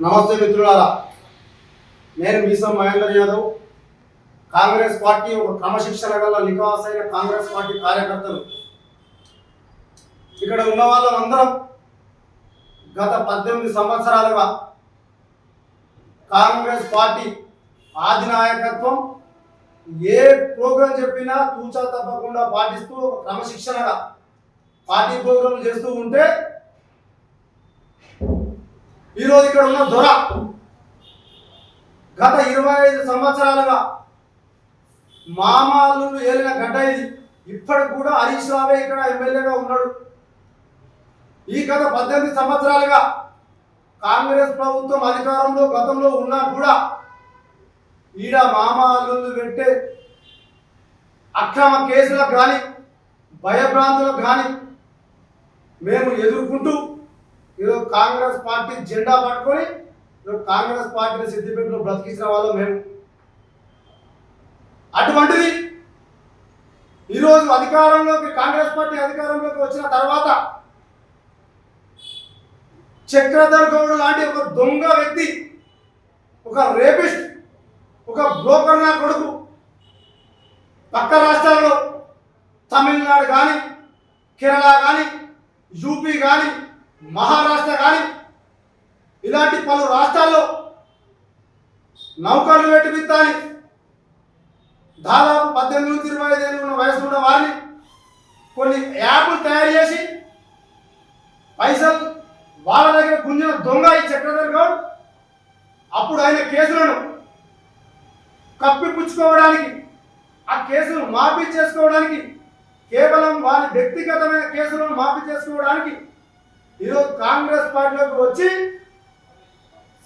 నమస్తే మిత్రులారా. నేను మీసం మహేందర్ యాదవ్. కాంగ్రెస్ పార్టీ ఒక క్రమశిక్షణ గల నికాసైన కాంగ్రెస్ పార్టీ కార్యకర్తలు. ఇక్కడ ఉన్న వాళ్ళందరం గత పద్దెనిమిది సంవత్సరాలుగా కాంగ్రెస్ పార్టీ ఆధినాయకత్వం ఏ ప్రోగ్రాం చెప్పినా తూచా తప్పకుండా పాటిస్తూ ఒక క్రమశిక్షణగా పార్టీ ప్రోగ్రాం చేస్తూ ఉంటే ఈరోజు ఇక్కడ ఉన్న దొర గత ఇరవై ఐదు సంవత్సరాలుగా మామాలు ఏలిన గడ్డ ఇది. ఇప్పటికి కూడా హరీష్ రావే ఇక్కడ ఎమ్మెల్యేగా ఉన్నాడు. ఈ గత పద్దెనిమిది సంవత్సరాలుగా కాంగ్రెస్ ప్రభుత్వం అధికారంలో గతంలో ఉన్నా కూడా ఈడ మామాలు పెట్టే అక్రమ కేసులకు కానీ భయభ్రాంతులకు కానీ మేము ఎదుర్కొంటూ ఏదో కాంగ్రెస్ పార్టీ జెండా పట్టుకొని కాంగ్రెస్ పార్టీని సిద్దిపేటలో బ్రతికించిన వాళ్ళం మేము. అటువంటిది ఈరోజు అధికారంలోకి కాంగ్రెస్ పార్టీ అధికారంలోకి వచ్చిన తర్వాత చక్రధర్ గౌడ్ లాంటి ఒక దొంగ వ్యక్తి ఒక రేపిస్ట్ ఒక బ్రోకర్ నా కొడుకు పక్క రాష్ట్రాల్లో తమిళనాడు కానీ కేరళ కానీ యూపీ కానీ మహారాష్ట్ర కానీ ఇలాంటి పలు రాష్ట్రాల్లో నౌకర్లు పెట్టి విత్తాలి. దాదాపు పద్దెనిమిది నుంచి ఇరవై ఐదు ఉన్న వయసు ఉన్న వారిని కొన్ని యాప్లు తయారు చేసి పైసలు వాళ్ళ దగ్గర గుంజిన దొంగ ఈ చక్రధర్ గౌడ్ అప్పుడు ఆయన కేసులను కప్పిపుచ్చుకోవడానికి ఆ కేసులు మాఫీ చేసుకోవడానికి కేవలం వారి వ్యక్తిగతమైన కేసులను మాఫీ చేసుకోవడానికి ఈరోజు కాంగ్రెస్ పార్టీలోకి వచ్చి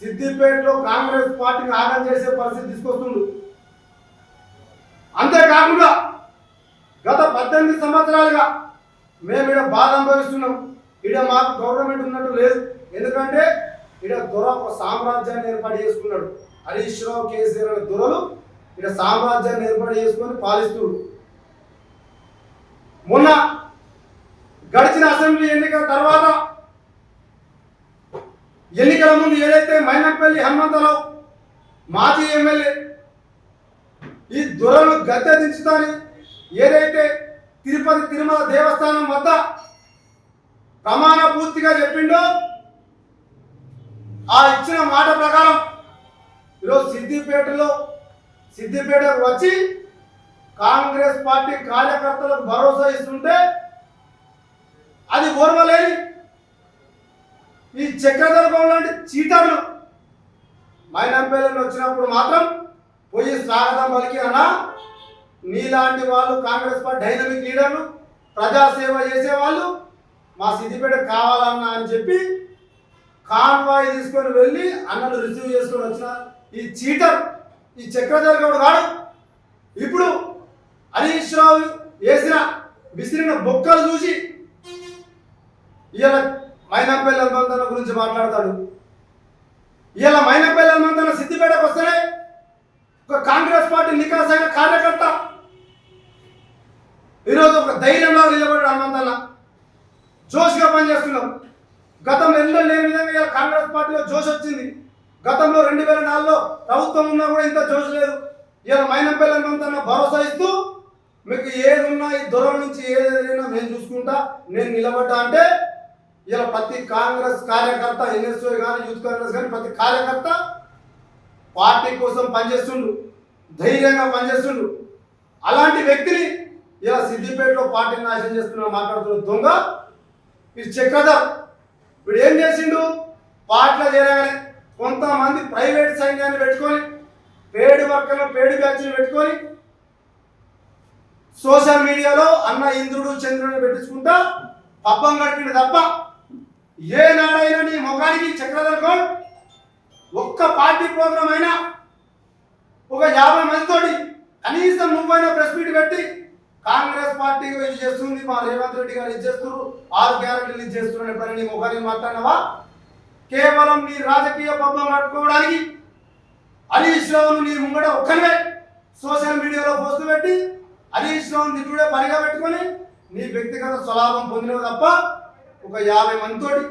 సిద్దిపేటలో కాంగ్రెస్ పార్టీని ఆగం చేసే పరిస్థితి తీసుకొస్తుండు అంతేకాకుండా గత పద్దెనిమిది సంవత్సరాలుగా మేము ఇక్కడ బాధ అనుభవిస్తున్నాం. ఇక్కడ మాకు గవర్నమెంట్ ఉన్నట్టు లేదు. ఎందుకంటే ఇక్కడ దొర ఒక సామ్రాజ్యాన్ని ఏర్పాటు చేసుకున్నాడు. హరీష్ రావు కేసీఆర్ అనే దొరలు ఇక్కడ సామ్రాజ్యాన్ని ఏర్పాటు చేసుకొని పాలిస్తుడు మొన్న గడిచిన అసెంబ్లీ ఎన్నికల తర్వాత ఎన్నికల ముందు ఏదైతే మైనంపల్లి హనుమంతరావు మాజీ ఎమ్మెల్యే ఈ దొరలు గద్దె దించుతాని ఏదైతే తిరుపతి తిరుమల దేవస్థానం వద్ద ప్రమాణ పూర్తిగా చెప్పిండో ఆ ఇచ్చిన మాట ప్రకారం ఈరోజు సిద్దిపేటలో సిద్దిపేటకు వచ్చి కాంగ్రెస్ పార్టీ కార్యకర్తలకు భరోసా ఇస్తుంటే అది ఓర్వలేని ఈ చక్రధర్మం లాంటి చీటర్లు మైనంపల్లిని వచ్చినప్పుడు మాత్రం పోయి స్వాగతం పలికి అన్నా నీలాంటి వాళ్ళు కాంగ్రెస్ పార్టీ డైనమిక్ లీడర్లు ప్రజాసేవ చేసేవాళ్ళు మా సిద్దిపేట కావాలన్నా అని చెప్పి కాన్వాయ్ తీసుకొని వెళ్ళి అన్నలు రిసీవ్ చేసుకొని వచ్చిన ఈ చీటర్ ఈ చక్రధర్ కాడు ఇప్పుడు హరీష్ రావు వేసిన విసిరిన బొక్కలు చూసి ఇలా మైనపల్లి హనుమంతన్న గురించి మాట్లాడతాడు. ఇలా మైనపల్లి హనుమంతన్న సిద్దిపేటకు వస్తేనే ఒక కాంగ్రెస్ పార్టీ నికాస్ అయిన కార్యకర్త. ఈరోజు ఒక ధైర్యంలో నిలబడి హనుమంతన్న. జోష్గా పనిచేస్తున్నాం. గతంలో ఎన్నో లేని విధంగా ఇలా కాంగ్రెస్ పార్టీలో జోష్ వచ్చింది. గతంలో రెండు వేల నాలుగులో ప్రభుత్వం ఉన్నా కూడా ఇంత జోష్ లేదు. ఇలా మైనపల్లి హనుమంతన్న భరోసా ఇస్తూ మీకు ఏది ఉన్నా ఈ దూరం నుంచి ఏది ఎదిరినా నేను చూసుకుంటా నేను నిలబడ్డా అంటే ఇలా ప్రతి కాంగ్రెస్ కార్యకర్త ఎన్ఎస్ఓ కానీ యూత్ కాంగ్రెస్ కానీ ప్రతి కార్యకర్త పార్టీ కోసం పనిచేస్తుండు ధైర్యంగా పనిచేస్తుండు అలాంటి వ్యక్తిని ఇలా సిద్దిపేటలో పార్టీ నాశనం చేస్తున్నా మాట్లాడుతున్న దొంగ ఇది చెక్కదా వీడు ఏం చేసిండు? పార్టీలో చేరగానే కొంతమంది ప్రైవేట్ సైన్యాన్ని పెట్టుకొని పేడు వర్కర్లు పేడి బ్యాచ్ని పెట్టుకొని సోషల్ మీడియాలో అన్న ఇంద్రుడు చంద్రుడిని పెట్టించుకుంటా పబ్బం గడిపిండు తప్ప ఏ నాడైనా నీ ముఖానికి చక్రధర్ ఒక్క పార్టీ ప్రోగ్రామ్ అయినా ఒక యాభై మందితోటి కనీసం నువ్వైనా ప్రెస్ మీట్ పెట్టి కాంగ్రెస్ పార్టీ ఇది చేస్తుంది మా రేవంత్ రెడ్డి గారు ఇది చేస్తున్నారు ఆరు గ్యారెంటీలు ఇది చేస్తున్నారు ఎప్పుడైనా నీ ముఖానికి మాట్లాడినావా? కేవలం నీ రాజకీయ పబ్బం కట్టుకోవడానికి హరీష్ రావును నీ ముంగడ ఒక్కరివే సోషల్ మీడియాలో పోస్ట్ పెట్టి హరీష్ రావును దిట్టుడే పనిగా పెట్టుకొని నీ వ్యక్తిగత స్వలాభం పొందినవి తప్ప ఒక యాభై మందితోటి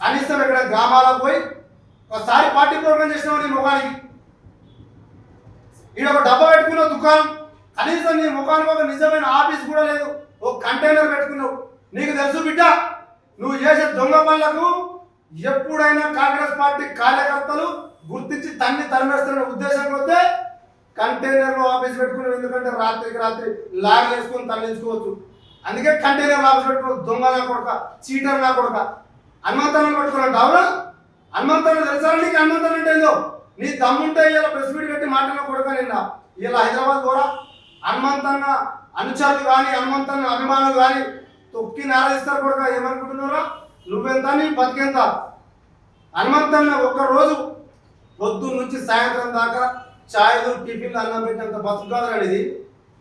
కనీసం ఇక్కడ గ్రామాలకు పోయి ఒకసారి పార్టీ ప్రోగ్రామ్ చేసినావు నీ ముఖానికి ఈడ ఒక డబ్బా పెట్టుకున్నావు దుకాణం. కనీసం నీ ముఖానికి ఒక నిజమైన ఆఫీస్ కూడా లేదు. ఒక కంటైనర్ పెట్టుకున్నావు. నీకు తెలుసు బిడ్డ నువ్వు చేసే దొంగ పనులకు ఎప్పుడైనా కాంగ్రెస్ పార్టీ కార్యకర్తలు గుర్తించి తన్ని తరిమేస్తున్న ఉద్దేశం వస్తే కంటైనర్లో ఆఫీస్ పెట్టుకున్నావు. ఎందుకంటే రాత్రికి రాత్రి లాగ్ వేసుకొని తరలించుకోవచ్చు. అందుకే కంటైనర్ ఆఫీస్ పెట్టుకున్నావు దొంగ నా కొడక చీటర్ నా కొడక. హనుమంతాన్ని పట్టుకున్నావు అవునా హనుమంతాన్ని తెలుసా నీకు? హనుమంతాన్ని అంటే ఏదో? నీ దమ్ముంటే ఇలా ప్రెస్ మీట్ పెట్టి మాట్లాడిన కొడుక నిన్న. ఇలా హైదరాబాద్ కూడా హనుమంతన్న అనుచరులు కానీ హనుమంతన్న అభిమానులు కానీ తొక్కి నారాధిస్తారు కొడుక ఏమనుకుంటున్నారా నువ్వెంత? నీ బతికెంత? హనుమంతన్న ఒక్క రోజు పొద్దు నుంచి సాయంత్రం దాకా ఛాయలు టిఫిన్లు అన్నం పెట్టినంత బతుకు కాదు అనేది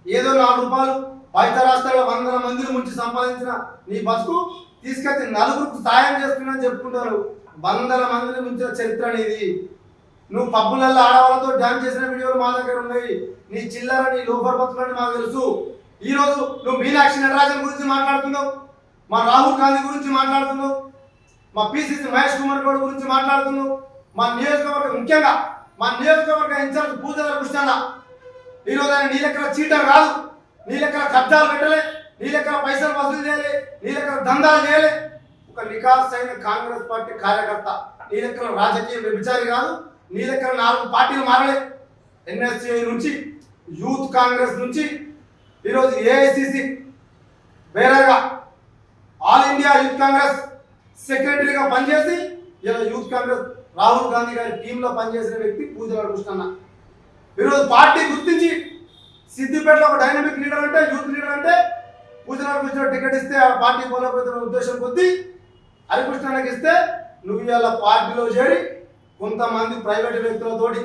ఏదో నాలుగు రూపాయలు బయట రాష్ట్రాల్లో వందల మందిని ముంచి సంపాదించిన నీ బతుకు తీసుకెళ్తే నలుగురికి సాయం చేస్తున్నా చెప్పుకుంటారు. వందల మందిని ముంచిన చరిత్ర అనేది. నువ్వు పబ్బులల్లో ఆడవాళ్ళతో డ్యాన్స్ చేసిన వీడియోలు మా దగ్గర ఉన్నాయి. నీ చిల్లర నీ లోపర్ బతుకులని మాకు తెలుసు. ఈరోజు నువ్వు మీనాక్షి నటరాజన్ గురించి మాట్లాడుతున్నావు. మా రాహుల్ గాంధీ గురించి మాట్లాడుతున్నావు. మా పిసిసి మహేష్ కుమార్ గౌడ్ గురించి మాట్లాడుతున్నావు. మా నియోజకవర్గం ముఖ్యంగా మా నియోజకవర్గ ఇన్ఛార్జ్ పూజల కృష్ణ ఈరోజు ఆయన నీ లెక్కల చీటర్ కాదు నీ లెక్కల కబ్జాలు పెట్టలే నీ లెక్కల పైసలు వసూలు చేయలే నీ లెక్కల దందాలు చేయలే. ఒక నికాస్ అయిన కాంగ్రెస్ పార్టీ కార్యకర్త నీ లెక్కల రాజకీయ వ్యభిచారి కాదు నీ లెక్కల నాలుగు పార్టీలు మారలే. ఎన్ఎస్సీఐ నుంచి యూత్ కాంగ్రెస్ నుంచి ఈరోజు ఏఐసిసి వేరేగా ఆల్ ఇండియా యూత్ కాంగ్రెస్ సెక్రటరీగా పనిచేసి ఇలా యూత్ కాంగ్రెస్ రాహుల్ గాంధీ గారి టీంలో పనిచేసిన వ్యక్తి పూజల కృష్ణన్న. ఈరోజు పార్టీ గుర్తించి సిద్దిపేటలో ఒక డైనమిక్ లీడర్ అంటే యూత్ లీడర్ అంటే పూజల కృష్ణ టికెట్ ఇస్తే ఆ పార్టీ పోలేకపోతున్న ఉద్దేశం కొద్దీ హరికృష్ణకి ఇస్తే నువ్వు ఇవాళ పార్టీలో చేరి కొంతమంది ప్రైవేట్ వ్యక్తులతోటి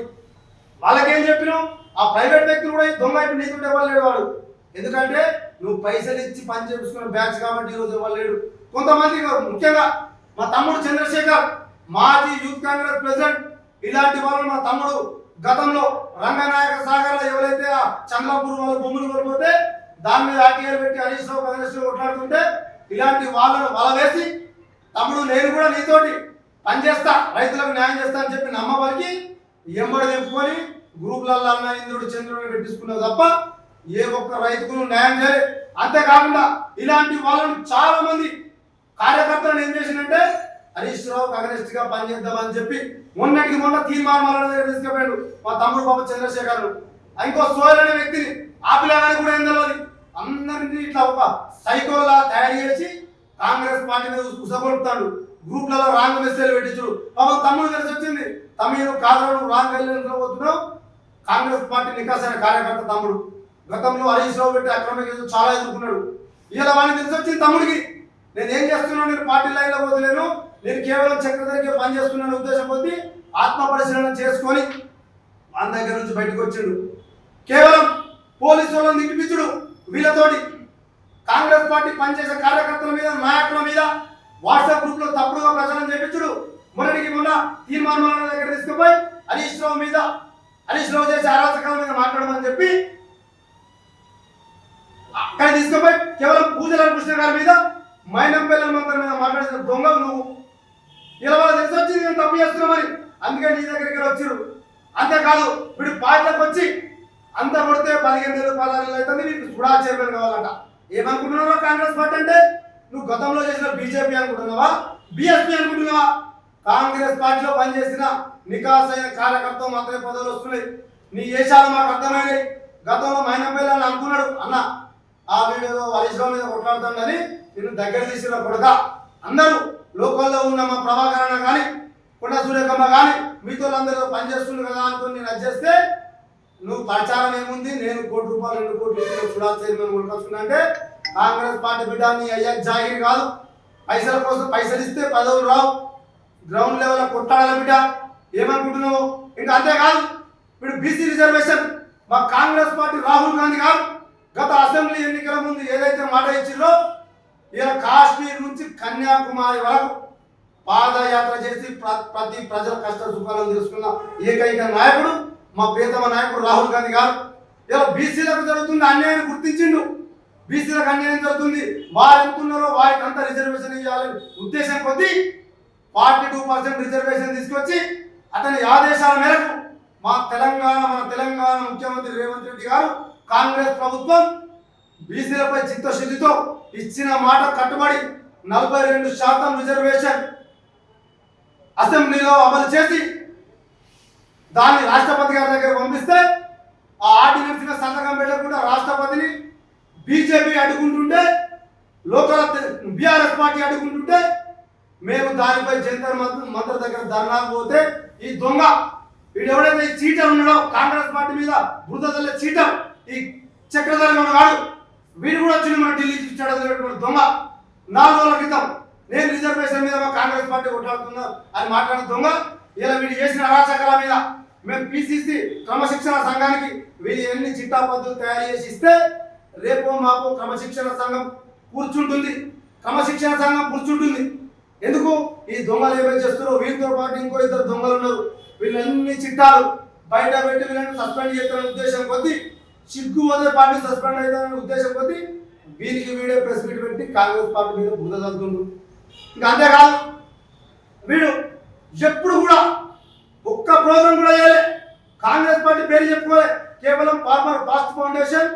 వాళ్ళకేం చెప్పినావు? ఆ ప్రైవేట్ వ్యక్తులు కూడా ఈ దొంగ అయిపోయి నీతో ఇవ్వలేడు వాడు. ఎందుకంటే నువ్వు పైసలు ఇచ్చి పని చేపించుకున్న బ్యాచ్ కాబట్టి ఈరోజు ఇవ్వలేడు కొంతమంది ముఖ్యంగా మా తమ్ముడు చంద్రశేఖర్ మాజీ యూత్ కాంగ్రెస్ ప్రెసిడెంట్ ఇలాంటి వాళ్ళు మా తమ్ముడు గతంలో రంగనాయక సాగర్లో ఎవరైతే ఆ చంద్రపూర్ వాళ్ళు భూములు కొడిపోతే దాని మీద ఆర్టీఆర్ పెట్టి హరీష్ రావు కాంగ్రెస్ కొట్లాడుతుంటే ఇలాంటి వాళ్ళను వల వేసి తమ్ముడు నేను కూడా నీతోటి పనిచేస్తా రైతులకు న్యాయం చేస్తా అని చెప్పి నమ్మవారికి ఎంబడి తెంపుకొని గ్రూపులలో అన్న ఇంద్రుడు చంద్రుడిని పెట్టించుకున్నావు తప్ప ఏ ఒక్క రైతుకు న్యాయం చేయలేదు అంతేకాకుండా ఇలాంటి వాళ్ళను చాలా మంది కార్యకర్తలను ఏం చేసిందంటే హరీష్ రావు కాంగ్రెస్గా పనిచేద్దామని చెప్పి మొన్నటికి మొన్న తీర్మానం తీసుకుపోయాడు మా తమ్ముడు బాబు చంద్రశేఖర్ ఇంకో సోయల్ అనే వ్యక్తిని ఆపిలాగాని కూడా ఏం తెలియదు అందరినీ ఇట్లా ఒక సైకోలా తయారు చేసి కాంగ్రెస్ పార్టీ మీద ఉసగొలుపుతాడు గ్రూప్లలో రాంగ్ మెసేజ్ పెట్టించు పాపం తమ్ముడు తెలిసి వచ్చింది. తమిళు కాదు రాంగ్ వెళ్ళిపోతున్నావు కాంగ్రెస్ పార్టీ నికాసైన కార్యకర్త తమ్ముడు. గతంలో హరీష్ రావు పెట్టి అక్రమ కేసులు చాలా ఎదుర్కొన్నాడు. ఇలా వాడిని తెలిసి వచ్చింది తమ్ముడికి. నేను ఏం చేస్తున్నాను నేను పార్టీ లైన్లో పోతలేను. నేను కేవలం చక్రధరికి పనిచేస్తున్నాను ఉద్దేశం కొద్దీ ఆత్మ పరిశీలన చేసుకొని మన దగ్గర నుంచి బయటకు వచ్చాడు. కేవలం పోలీసు వాళ్ళని నిండిపించుడు వీళ్ళతోటి. కాంగ్రెస్ పార్టీ పనిచేసే కార్యకర్తల మీద నాయకుల మీద వాట్సాప్ గ్రూప్లో తప్పుడుగా ప్రచారం చేపించుడు మొన్నటికి మొన్న తీర్మానం దగ్గర తీసుకుపోయి హరీష్ రావు మీద హరీష్ రావు చేసే అరాచకాల మీద మాట్లాడమని చెప్పి అక్కడ తీసుకుపోయి కేవలం పూజల కృష్ణ గారి మీద మైనంపల్లి మంత్రి మీద మాట్లాడిన దొంగ నువ్వు. వచ్చింది చేస్తున్నామని అందుకే నీ దగ్గరికి వచ్చారు అంతేకాదు వీడు పార్టీలకు వచ్చి అంత కొడితే పదిహేను వేలు పదహారు అవుతుంది నీకు సుడా చైర్మన్ కావాలంట. ఏమనుకుంటున్నావా కాంగ్రెస్ పార్టీ అంటే? నువ్వు గతంలో చేసిన బీజేపీ అనుకుంటున్నావా? బీఎస్పీ అనుకుంటున్నావా? కాంగ్రెస్ పార్టీలో పనిచేసిన నికాస్ అయిన కార్యకర్త మాత్రమే పదవులు వస్తున్నాయి. నీ వేషాలు మాకు అర్థమైనాయి. గతంలో మైనంపల్లి అని అనుకున్నాడు అన్న ఆ వీడియోలో హరీష్ మీద కొట్లాడుతాడని నేను దగ్గర తీసిన కొడక. అందరూ లోకల్లో ఉన్న మా ప్రభాకరణ కానీ కొండ సూర్యకమ్మ కానీ మీతో అందరూ పనిచేస్తుంది కదా అనుకుని నేను అడ్జేస్తే నువ్వు ప్రచారం ఏముంది? నేను కోటి రూపాయలు రెండు కోట్లు ఇచ్చిన చూడాలి చైర్మన్ అంటే కాంగ్రెస్ పార్టీ బిడ్డ నీ అయ్యా జాగిరి కాదు. పైసల కోసం పైసలు ఇస్తే పదవులు రావు. గ్రౌండ్ లెవెల్ కొట్టాడాల బిడ్డ? ఏమనుకుంటున్నావు? ఇంకా అంతేకాదు ఇప్పుడు బీసీ రిజర్వేషన్. మా కాంగ్రెస్ పార్టీ రాహుల్ గాంధీ గారు గత అసెంబ్లీ ఎన్నికల ముందు ఏదైతే మాట ఇచ్చిందో ఇలా కాశ్మీర్ నుంచి కన్యాకుమారి వరకు పాదయాత్ర చేసి ప్రతి ప్రజల కష్ట సుఖాలను తెలుసుకున్న ఏకైక నాయకుడు మా ప్రియతమ నాయకుడు రాహుల్ గాంధీ గారు. ఇలా బీసీలకు జరుగుతున్న అన్యాయాన్ని గుర్తించిండు. బీసీలకు అన్యాయం జరుగుతుంది. వారు ఎంతున్నారో వారికి అంత రిజర్వేషన్ ఇవ్వాలని ఉద్దేశం కొద్దీ ఫార్టీ టూ పర్సెంట్ రిజర్వేషన్ తీసుకొచ్చి అతని ఆదేశాల మేరకు మా తెలంగాణ మన తెలంగాణ ముఖ్యమంత్రి రేవంత్ రెడ్డి గారు కాంగ్రెస్ ప్రభుత్వం బీసీలపై చిత్తశుద్ధితో ఇచ్చిన మాట కట్టుబడి నలభై రెండు శాతం రిజర్వేషన్ అసెంబ్లీలో అమలు చేసి దాన్ని రాష్ట్రపతి గారి దగ్గర పంపిస్తే ఆ ఆర్డినెన్స్ మీద సంతకం పెట్టకుండా రాష్ట్రపతిని బీజేపీ అడుగుంటుంటే లోకల్ బీఆర్ఎస్ పార్టీ అడుగుంటుంటే మేము దానిపై జంతర్ మంత్రి దగ్గర ధర్నా పోతే ఈ దొంగ వీడు ఎవడైతే ఈ చీటర్ ఉన్నాడో కాంగ్రెస్ పార్టీ మీద బురద చీటం చీటర్ ఈ చక్రధర వాడు వీడు కూడా వచ్చింది మన ఢిల్లీ చూచాడు దొంగ. నాలుగు రోజుల క్రితం నేను రిజర్వేషన్ మీద మా కాంగ్రెస్ పార్టీ కొట్లాడుతున్నా అని మాట్లాడిన దొంగ ఇలా వీడు చేసిన అరాచకాల మీద మేము పిసిసి క్రమశిక్షణ సంఘానికి వీళ్ళు ఎన్ని చిట్టా పద్ధతులు తయారు చేసి ఇస్తే రేపు మాకు క్రమశిక్షణ సంఘం కూర్చుంటుంది. క్రమశిక్షణ సంఘం కూర్చుంటుంది. ఎందుకు? ఈ దొంగలు ఏమైనా చేస్తున్నారో వీళ్ళతో పాటు ఇంకో ఇద్దరు దొంగలు ఉన్నారు. వీళ్ళన్ని చిట్టాలు బయట పెట్టి వీళ్ళని సస్పెండ్ చేస్తారనే ఉద్దేశం కొద్దీ సిగ్గు వదిలే పార్టీ సస్పెండ్ అవుతారనే ఉద్దేశం కొద్దీ వీరికి వీడే ప్రెస్ మీట్ పెట్టి కాంగ్రెస్ పార్టీ మీద బుద్ధ చల్లుతుండు ఇంకా అంతేకాదు వీడు ఎప్పుడు కూడా ఒక్క ప్రోగ్రాం కూడా చేయలే. కాంగ్రెస్ పార్టీ పేరు చెప్పుకోలే. కేవలం ఫార్మర్ పాస్ట్ ఫౌండేషన్.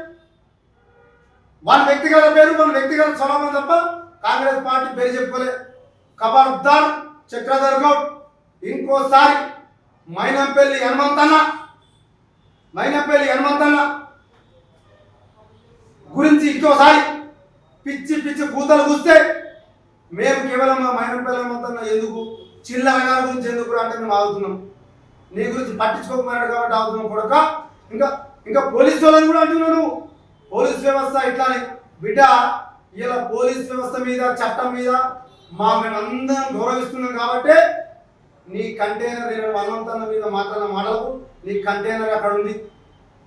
వాళ్ళ వ్యక్తిగత పేరు మన వ్యక్తిగత స్వభావం తప్ప కాంగ్రెస్ పార్టీ పేరు చెప్పుకోలే. ఖబర్దార్ చక్రధర్ గౌడ్ ఇంకోసారి మైనంపల్లి హనుమంతన్న మైనంపల్లి హనుమంతన్న గురించి ఇంకోసారి పిచ్చి పిచ్చి కూతలు కూస్తే మేము కేవలం మా మైనర్ పిల్లల మొత్తం ఎందుకు? చిల్లరగా గురించి ఎందుకు అంటే మేము ఆగుతున్నాం. నీ గురించి పట్టించుకోకపోయినాడు కాబట్టి ఆగుతున్నాం కొడక. ఇంకా ఇంకా పోలీసు వాళ్ళని కూడా అంటున్నాను పోలీస్ వ్యవస్థ ఇట్లానే. బిడ్డ ఇలా పోలీస్ వ్యవస్థ మీద చట్టం మీద మా మేమందరం గౌరవిస్తున్నాం కాబట్టి నీ కంటైనర్ నేను హనుమంతన్న మీద మాట్లాడిన మాటలకు నీ కంటైనర్ అక్కడ ఉంది.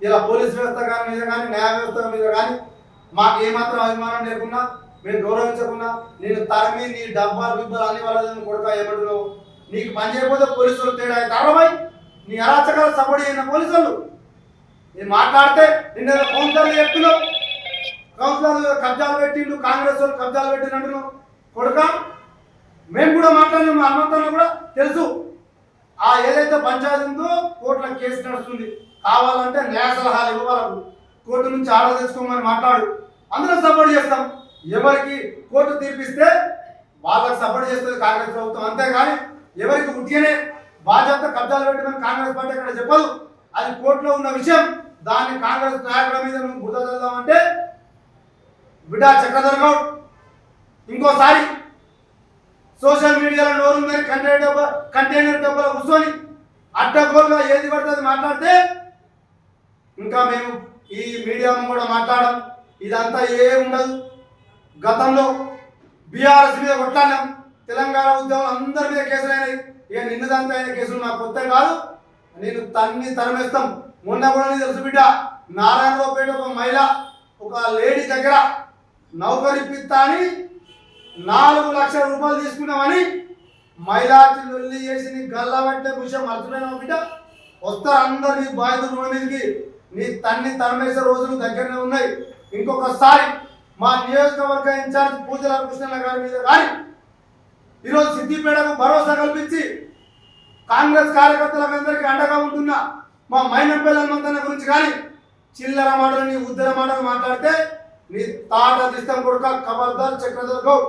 ఇలా పోలీస్ వ్యవస్థ కానీ మీద కానీ న్యాయ వ్యవస్థ మీద కానీ మాకు ఏమాత్రం అభిమానం లేకుండా మేము గౌరవించకుండా నేను తరమి నీ డబ్బాలు బిబ్బలు అన్ని వాళ్ళని కొడక ఏమంటున్నావు? నీకు పని చేయకపోతే పోలీసులు తేడా కారణమై నీ అరాచకాలు సపోర్ట్ అయిన పోలీసులు. నేను మాట్లాడితే నిన్న కౌన్సిలర్లు చెప్తున్నావు. కౌన్సిలర్లు కబ్జాలు పెట్టిండు కాంగ్రెస్ వాళ్ళు కబ్జాలు పెట్టినట్టు కొడుక మేము కూడా మాట్లాడి మా హనుమంతన్న కూడా తెలుసు. ఆ ఏదైతే పంచాయతీ ఉందో కోర్టులో కేసు నడుస్తుంది. కావాలంటే న్యాయ సలహాలు ఇవ్వాలి కోర్టు నుంచి ఆర్డర్ తెచ్చుకోమని మాట్లాడు. అందరం సపోర్ట్ చేస్తాం. ఎవరికి కోర్టు తీర్పిస్తే వాళ్ళకి సపోర్ట్ చేస్తుంది కాంగ్రెస్ ప్రభుత్వం. అంతేగాని ఎవరికి ఉట్టిగానే బాధ్యత కబ్జాలు పెట్టమని కాంగ్రెస్ పార్టీ అక్కడ చెప్పదు. అది కోర్టులో ఉన్న విషయం. దాన్ని కాంగ్రెస్ నాయకుల మీద నువ్వు బుద్ధ చల్దామంటే బిడ్డా చక్రధర్ గౌడ్ ఇంకోసారి సోషల్ మీడియాలో నోరుందని కంటైనర్ డబ్బా కంటైనర్ డబ్బాలో కూర్చొని అడ్డగోలుగా ఏది పడుతుంది మాట్లాడితే ఇంకా మేము ఈ మీడియా కూడా మాట్లాడడం ఇదంతా ఏం ఉండదు. గతంలో బీఆర్ఎస్ మీద కొట్లాడినాం. తెలంగాణ ఉద్యమం అందరి మీద కేసులు అయినాయి ఇక నిన్నదంతా అయిన కేసులు నాకు కొత్త కాదు. నేను తన్ని తరమేస్తాం. మొన్న కూడా నీకు తెలుసు బిడ్డ నారాయణరావుపేట ఒక మహిళ ఒక లేడీ దగ్గర నౌకరిపిత్తా అని నాలుగు లక్షల రూపాయలు తీసుకున్నామని మహిళా లొల్లి చేసి నీ గల్లా పట్టే విషయం మర్చిపోయినావు బిడ్డ. వస్తారు అందరు నీ బాధ్యత మన మీదకి. నీ తన్ని తరమేసే రోజులు దగ్గరనే ఉన్నాయి. ఇంకొకసారి మా నియోజకవర్గ ఇన్ఛార్జ్ పూజల కృష్ణ గారి మీద కానీ ఈరోజు సిద్దిపేటకు భరోసా కల్పించి కాంగ్రెస్ కార్యకర్తలందరికీ అండగా ఉంటున్న మా మైనపల్లి మంతన గురించి కానీ చిల్లర మాటలు నీ ఉద్దర మాటలు మాట్లాడితే నీ తాట దిష్టం కొడుక ఖబర్దార్ చక్రధర్ గౌడ్